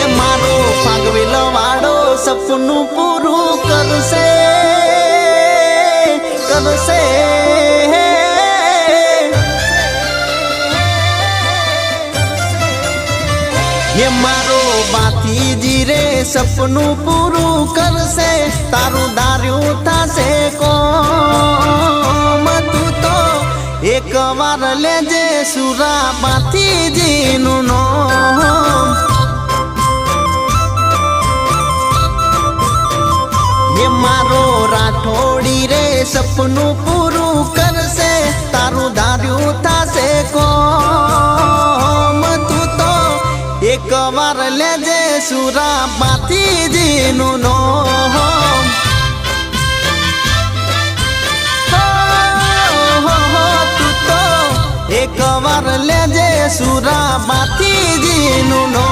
એ મારો ફાગવેલ વાડો સપનું પૂરું કરશે કરશે. એ મારો બાતીજી રે સપનું પૂરું કરશે, તારું દાર્યું થશે કોમ. તું તો એક વાર લેજે સુરા બાતીજીનું નામ. મારો રાઠોડી રે, સપનું પૂરું કરશે, તારું ધાર્યું થશે કોમ. તું તો એક વાર લેજે સુરા બાતીજીનું નો તું તો એક વાર લેજે સુરા બાતીજીનું નોમ.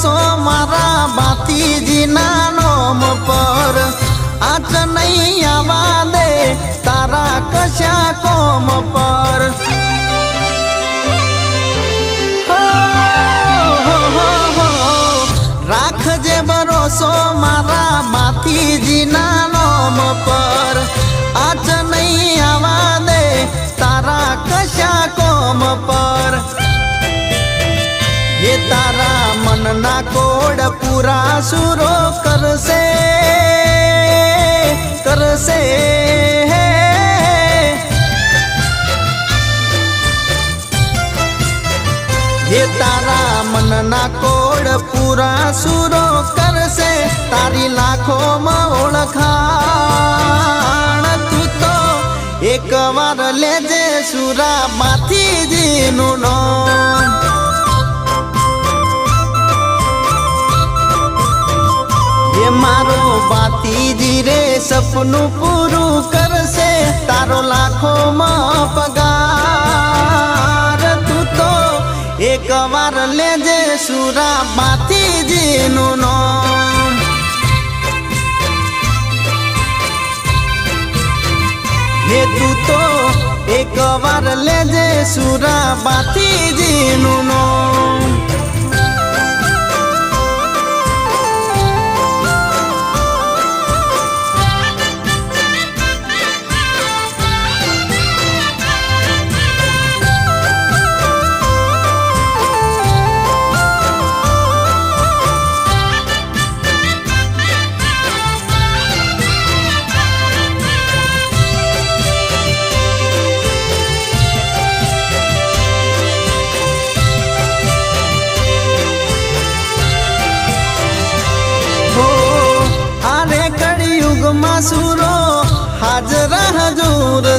ભરોસો મારા બાતીજીના નોમ પર આચ નહીં આવા દે તારા કશા કોમ પર. રાખજે ભરોસો મારા બાતીજીના નોમ પર કોડ પૂરા સુરો કરશે કરશે એ તારા મનના કોડ પૂરા સુરો કરશે તારી લાખોમાં ઓળખાણ તું તો એક વાર લેજે સુરા માથીજીનું નામ મારો બાતીજી રે, સપનું પૂરું કરશે, તારો લાખોમાં પગાર. તું તો એક વાર લેજે સુરા બાતીજીનું નામ. હે તું તો એક વાર લેજે સુરા બાતીજીનું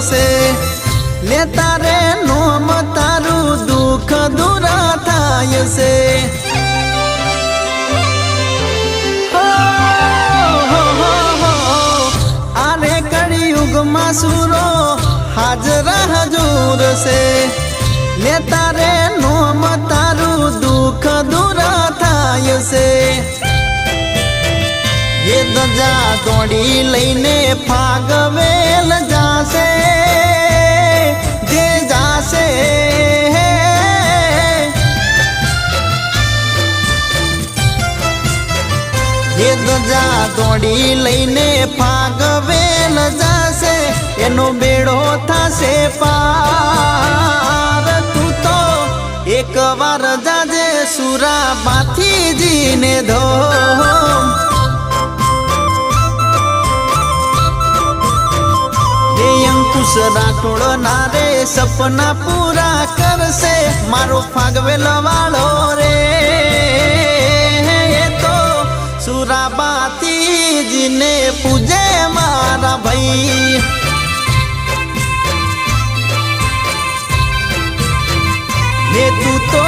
છે. લે તારે નોમ તારું દુઃખ દૂર થાય છે. આરે કળિયુગમાં સુરો હાજર હજુર છે. લે તારે નોમ તારું દુઃખ દૂર થાય છે. એ દજા દોડી લઈને ફાગવેલ જાશે. એ દોડી લઈને ફાગવેલ જાશે. એનો બેડો થશે પાર. તું તો એક વાર જાજે સુરા બાથીજીને ધો. અંકુશ રાઠોડ ના રે સપના પૂરા કરશે. મારો ફાગવેલ વાળો રે. મારી ને તું તો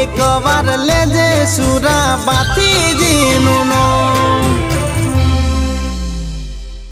એક વાર લેજે સુરા બાતીજીનું નો